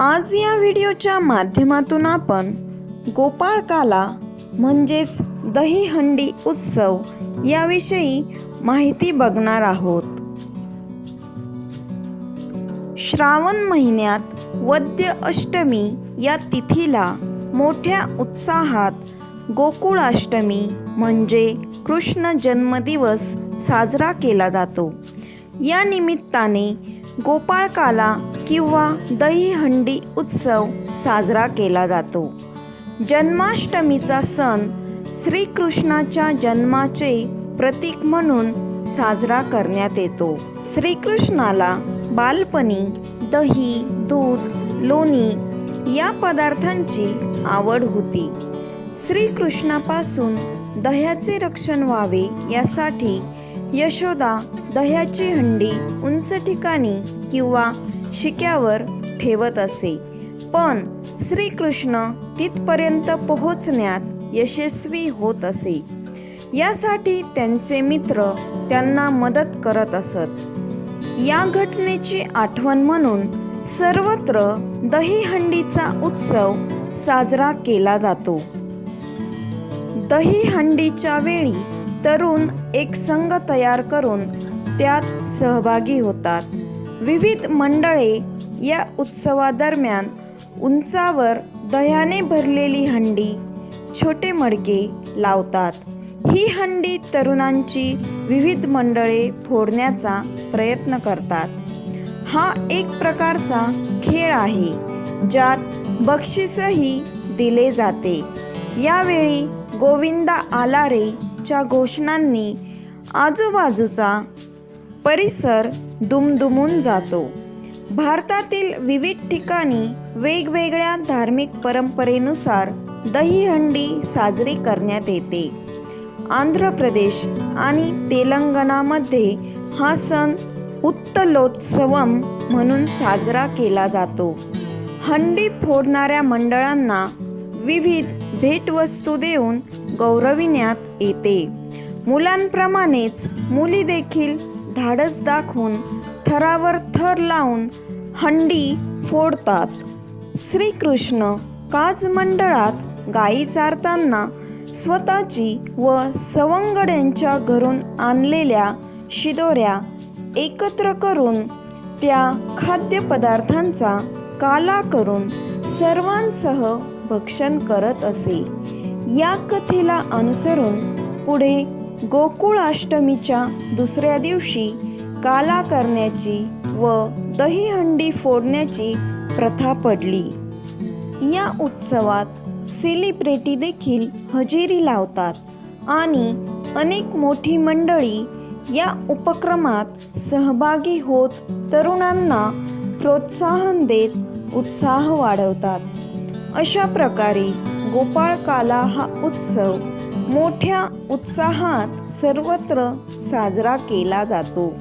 आज या व्हिडिओच्या माध्यमातून आपण गोपाळकाला म्हणजेच दहीहंडी उत्सव याविषयी माहिती बघणार आहोत. श्रावण महिन्यात वद्य अष्टमी या तिथीला मोठ्या उत्साहात गोकुळाष्टमी म्हणजे कृष्ण जन्मदिवस साजरा केला जातो. या निमित्ताने गोपाळकाला किंवा दहीहंडी उत्सव साजरा केला जातो. जन्माष्टमीचा सण श्रीकृष्णाच्या जन्माचे प्रतीक म्हणून साजरा करण्यात येतो. श्रीकृष्णाला बालपणी दही दूध लोणी या पदार्थांची आवड होती. श्रीकृष्णापासून दह्याचे रक्षण व्हावे यासाठी यशोदा दह्याची हंडी उंच ठिकाणी किंवा शिक्यावर ठेवत असे. पण श्रीकृष्ण तिथपर्यंत पोहोचण्यात यशस्वी होत असे. यासाठी त्यांचे मित्र त्यांना मदत करत असत. या घटनेची आठवण म्हणून सर्वत्र दहीहंडीचा उत्सव साजरा केला जातो. दहीहंडीच्या वेळी तरुण एक संघ तयार करून त्यात सहभागी होतात. विविध मंडळे या उत्सवादरम्यान उंचावर दह्याने भरलेली हंडी छोटे मडके लावतात. ही हंडी तरुणांची विविध मंडळे फोडण्याचा प्रयत्न करतात. हा एक प्रकारचा खेळ आहे ज्यात बक्षीसही दिले जाते. यावेळी गोविंदा आलारेच्या घोषणांनी आजूबाजूचा परिसर दुमदुमून जातो. भारतातील विविध ठिकाणी वेगवेगळ्या धार्मिक परंपरेनुसार दहीहंडी साजरी करण्यात येते. आंध्र प्रदेश आणि तेलंगणामध्ये हा सण उत्तलोत्सवम म्हणून साजरा केला जातो. हंडी फोडणाऱ्या मंडळांना विविध भेटवस्तू देऊन गौरविण्यात येते. मुलांप्रमाणेच मुली देखील धाडस दाखवून थरावर थर लावून हंडी फोडतात. श्रीकृष्ण काज मंडळात गायी चारताना स्वतःची व सवंगड्यांच्या घरून आणलेल्या शिदोऱ्या एकत्र करून त्या खाद्यपदार्थांचा काला करून सर्वांसह भक्षण करत असे. या कथेला अनुसरून पुढे गोकुळाष्टमीच्या दुसऱ्या दिवशी काला करण्याची व दहीहंडी फोडण्याची प्रथा पडली. या उत्सवात सेलिब्रिटी देखील हजेरी लावतात आणि अनेक मोठी मंडळी या उपक्रमात सहभागी होत तरुणांना प्रोत्साहन देत उत्साह वाढवतात. अशा प्रकारे गोपाळकाला हा उत्सव मोठ्या उत्साहात सर्वत्र साजरा केला जातो.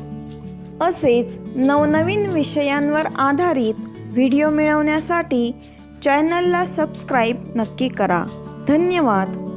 असेच नवनवीन विषयांवर आधारित व्हिडिओ मिळवण्यासाठी चॅनलला सबस्क्राईब नक्की करा. धन्यवाद.